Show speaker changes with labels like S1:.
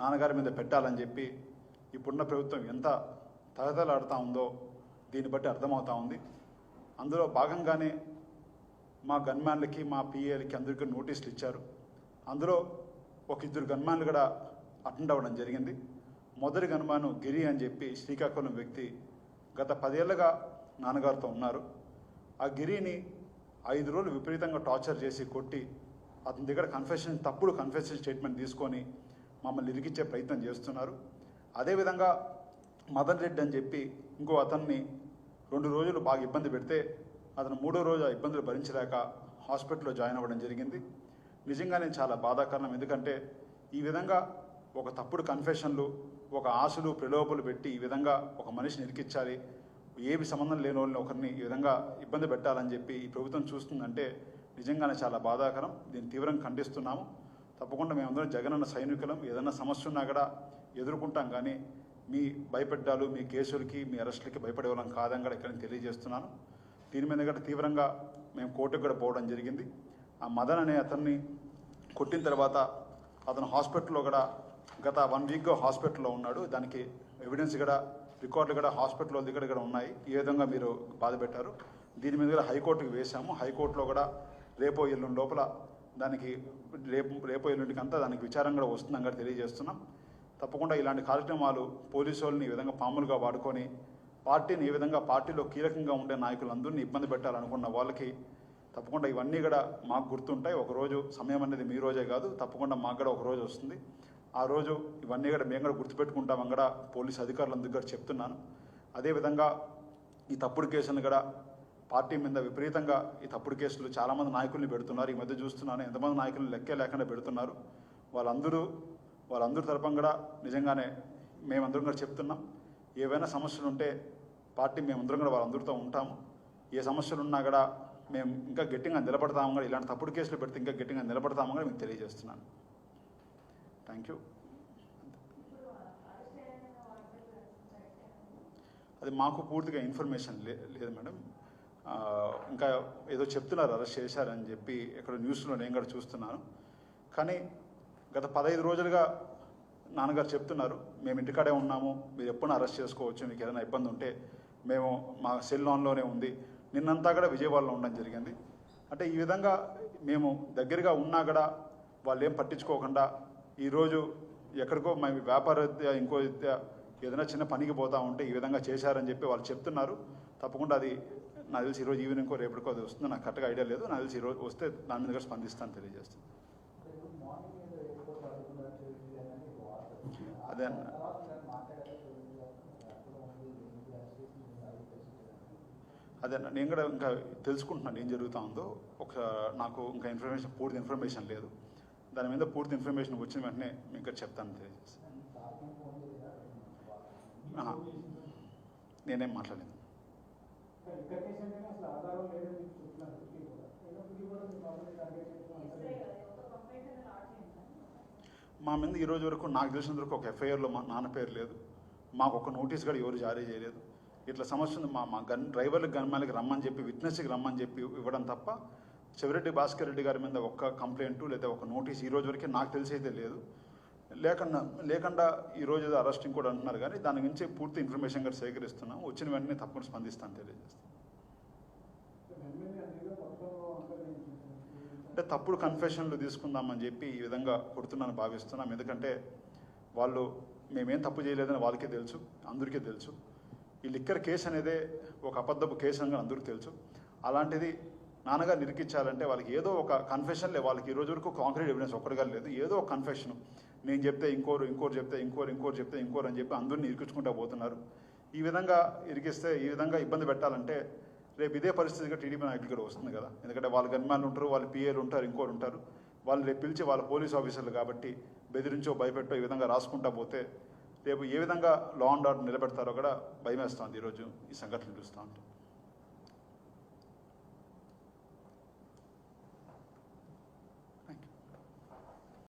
S1: నాన్నగారి మీద పెట్టాలని చెప్పి ఇప్పుడున్న ప్రభుత్వం ఎంత తహతలాడుతూ ఉందో దీన్ని బట్టి అర్థమవుతా ఉంది. అందులో భాగంగానే మా గన్మ్యాన్లకి మా పిఏలకి అందరికీ నోటీసులు ఇచ్చారు. అందులో ఒక ఇద్దరు గన్మ్యాన్లు కూడా అటెండ్ అవ్వడం జరిగింది. మొదటి గన్మాను గిరి అని చెప్పి శ్రీకాకుళం వ్యక్తి గత పదేళ్ళుగా నాన్నగారితో ఉన్నారు. ఆ గిరిని ఐదు రోజులు విపరీతంగా టార్చర్ చేసి కొట్టి అతని దగ్గర కన్ఫెషన్ తప్పుడు కన్ఫెషన్ స్టేట్మెంట్ తీసుకొని మమ్మల్ని ఇరికిచ్చే ప్రయత్నం చేస్తున్నారు. అదేవిధంగా మదన్ రెడ్డి అని చెప్పి ఇంకో అతన్ని రెండు రోజులు బాగా ఇబ్బంది పెడితే అతను మూడో రోజు ఆ ఇబ్బందులు భరించలేక హాస్పిటల్లో జాయిన్ అవ్వడం జరిగింది. నిజంగానే చాలా బాధాకరణం. ఎందుకంటే ఈ విధంగా ఒక తప్పుడు కన్ఫెషన్లు ఒక ఆశలు ప్రలోభలు పెట్టి ఈ విధంగా ఒక మనిషిని ఇరికిచ్చాలి ఏమి సంబంధం లేని వాళ్ళని ఒకరిని ఈ విధంగా ఇబ్బంది పెట్టాలని చెప్పి ఈ ప్రభుత్వం చూస్తుందంటే నిజంగానే చాలా బాధాకరం. దీన్ని తీవ్రంగా ఖండిస్తున్నాము. తప్పకుండా మేమందరం జగనన్న సైనికులం. ఏదైనా సమస్య ఉన్నా కూడా ఎదుర్కొంటాం కానీ మీ భయపెట్టాలు మీ కేసులకి మీ అరెస్టులకి భయపడేవాళ్ళం కాదని కూడా ఇక్కడ తెలియజేస్తున్నాను. దీని మీద కూడా తీవ్రంగా మేము కోర్టుకు కూడా పోవడం జరిగింది. ఆ మదన్ అనే అతన్ని కొట్టిన తర్వాత అతను హాస్పిటల్లో కూడా గత వన్ వీక్గా హాస్పిటల్లో ఉన్నాడు. దానికి ఎవిడెన్స్ కూడా రికార్డులు కూడా హాస్పిటల్లో దగ్గర కూడా ఉన్నాయి. ఈ విధంగా మీరు బాధ పెట్టారు దీని మీద కూడా హైకోర్టుకి వేశాము. హైకోర్టులో కూడా రేపో ఎల్లుండి లోపల దానికి రేపు రేపు ఎల్లుండికి అంతా దానికి విచారం కూడా వస్తుందని కూడా తెలియజేస్తున్నాం. తప్పకుండా ఇలాంటి కార్యక్రమాలు పోలీసు వాళ్ళని ఈ విధంగా పాములుగా వాడుకొని పార్టీని ఏ విధంగా పార్టీలో కీలకంగా ఉండే నాయకులందరినీ ఇబ్బంది పెట్టాలనుకున్న వాళ్ళకి తప్పకుండా ఇవన్నీ కూడా మాకు గుర్తుంటాయి. ఒక రోజు సమయం అనేది మీ రోజే కాదు తప్పకుండా మాకు కూడా ఒక రోజు వస్తుంది. ఆ రోజు ఇవన్నీ కూడా మేము కూడా గుర్తుపెట్టుకుంటామని కూడా పోలీస్ అధికారులందరికీ కూడా చెప్తున్నాను. అదేవిధంగా ఈ తప్పుడు కేసులను కూడా పార్టీ మీద విపరీతంగా ఈ తప్పుడు కేసులు చాలామంది నాయకుల్ని పెడుతున్నారు. ఈ మధ్య చూస్తున్నాను ఎంతమంది నాయకులను లెక్కే లేకుండా పెడుతున్నారు. వాళ్ళందరూ వాళ్ళందరి తరపున కూడా నిజంగానే మేమందరం కూడా చెప్తున్నాం. ఏవైనా సమస్యలు ఉంటే పార్టీ మేమందరం కూడా వాళ్ళందరితో ఉంటాము. ఏ సమస్యలు ఉన్నా కూడా మేము ఇంకా గట్టిగా నిలబడతాము కూడా. ఇలాంటి తప్పుడు కేసులు పెడితే ఇంకా గట్టిగా నిలబడతాము కూడా మీకు తెలియజేస్తున్నాను. థ్యాంక్ యూ అది మాకు పూర్తిగా ఇన్ఫర్మేషన్ లే లేదు మేడం. ఇంకా ఏదో చెప్తున్నారు అరెస్ట్ చేశారని చెప్పి ఇక్కడ న్యూస్లో నేను కూడా చూస్తున్నాను. కానీ గత పదహైదు రోజులుగా నాన్నగారు చెప్తున్నారు మేము ఇంటికాడే ఉన్నాము మీరు ఎప్పుడు అరెస్ట్ చేసుకోవచ్చు మీకు ఏదైనా ఇబ్బంది ఉంటే మేము మా సెల్ ఆన్లోనే ఉంది. నిన్నంతా కూడా విజయవాడలో ఉండడం జరిగింది. అంటే ఈ విధంగా మేము దగ్గరగా ఉన్నా కూడా వాళ్ళు ఏం పట్టించుకోకుండా ఈరోజు ఎక్కడికో మేము వ్యాపార ఇంకో ఏదైనా చిన్న పనికి పోతా ఉంటే ఈ విధంగా చేశారని చెప్పి వాళ్ళు చెప్తున్నారు. తప్పకుండా అది నాకు తెలిసి ఈరోజు ఈవినింగ్కో రేపటికో అది వస్తుంది. నాకు కరెక్ట్గా ఐడియా లేదు. నాకు తెలిసి ఈరోజు వస్తే దాని మీద కూడా స్పందిస్తాను తెలియజేస్తాను. అదే అన్న. అదే అన్న, నేను కూడా ఇంకా తెలుసుకుంటున్నాను ఏం జరుగుతూ ఉందో. ఒక నాకు ఇంకా ఇన్ఫర్మేషన్ పూర్తి ఇన్ఫర్మేషన్ లేదు. దాని మీద పూర్తి ఇన్ఫర్మేషన్ వచ్చిన వెంటనే మీకు ఇక్కడ చెప్తాను తెలియజేస్తాను. నేనేం మాట్లాడలేదు.
S2: లిక్కర్ కేసు అంటేనే అసలు ఆధారం లేదని మీకు చెప్తున్నారు ఇప్పటికీ కూడా. అయినప్పటికీ కూడా మీరు మమ్మల్ని టార్గెట్ చేయడం అంతా
S1: మా మీద ఈ రోజు వరకు నాకు తెలిసినంత వరకు ఒక ఎఫ్ఐఆర్లో మా నాన్న పేరు లేదు. మాకు ఒక నోటీస్ కూడా ఎవరు జారీ చేయలేదు. ఇట్లా సమస్య ఉంది మా మా గన్ డ్రైవర్లకు గన్మాలకి రమ్మని చెప్పి విట్నెస్కి రమ్మని చెప్పి ఇవ్వడం తప్ప చెవిరెడ్డి భాస్కర్ రెడ్డి గారి మీద ఒక్క కంప్లైంట్ లేదా ఒక నోటీస్ ఈ రోజు వరకే నాకు తెలిసి అయితే లేదు. లేకుండా లేకుండా ఈ రోజు ఏదో అరెస్టింగ్ కూడా అంటున్నారు కానీ దాని గురించి పూర్తి ఇన్ఫర్మేషన్ కూడా సేకరిస్తున్నాం. వచ్చిన వెంటనే తప్పకుండా స్పందిస్తాను తెలియజేస్తాను. అంటే తప్పుడు కన్ఫెషన్లు తీసుకుందామని చెప్పి ఈ విధంగా కొడుతున్నాను భావిస్తున్నాం. ఎందుకంటే వాళ్ళు మేమేం తప్పు చేయలేదని వాళ్ళకే తెలుసు అందరికీ తెలుసు. ఈ లిక్కర్ కేసు అనేదే ఒక అబద్ధపు కేసు అని అందరికీ తెలుసు. అలాంటిది నాన్నగారు నిరికించాలంటే వాళ్ళకి ఏదో ఒక కన్ఫెషన్ లే. వాళ్ళకి ఈ రోజు వరకు కాంక్రీట్ ఎవిడెన్స్ ఒక్కడిగా లేదు. ఏదో ఒక కన్ఫెషన్ నేను చెప్తే ఇంకోరు ఇంకోరు చెప్తే ఇంకోరు ఇంకోరు చెప్తే ఇంకోరు అని చెప్పి అందరిని ఇరికించుకుంటా పోతున్నారు. ఈ విధంగా ఇరికిస్తే ఈ విధంగా ఇబ్బంది పెట్టాలంటే రేపు ఇదే పరిస్థితిగా టీడీపీ నాయకులు కూడా వస్తుంది కదా. ఎందుకంటే వాళ్ళ గన్మ్యాన్లు ఉంటారు వాళ్ళ పిఏలు ఉంటారు ఇంకోరు ఉంటారు. వాళ్ళు రేపు పిలిచి వాళ్ళ పోలీస్ ఆఫీసర్లు కాబట్టి బెదిరించో భయపెట్టో ఈ విధంగా రాసుకుంటా పోతే రేపు ఏ విధంగా లా అండ్ ఆర్డర్ నిలబెడతారో కూడా భయమేస్తుంది ఈరోజు ఈ సంఘటనలు చూస్తూ ఉంటాం.